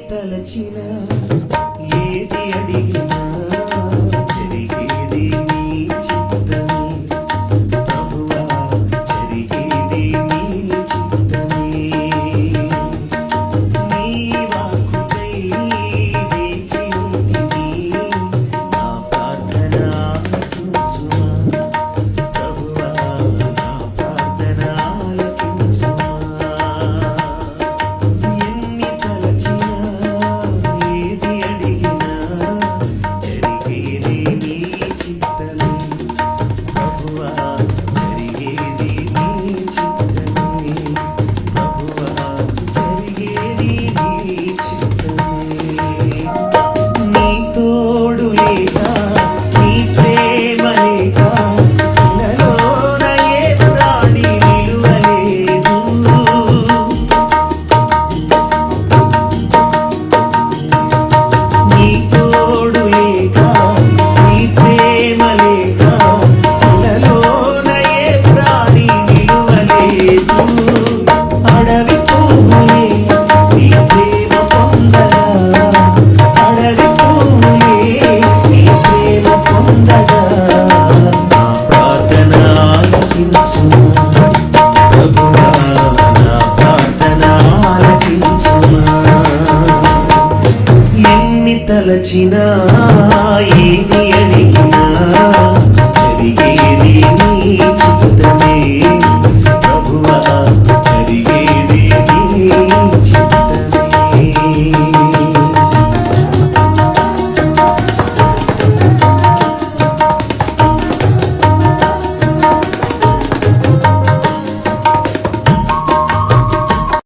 తలచిన తలచినా ఏది అడిగినా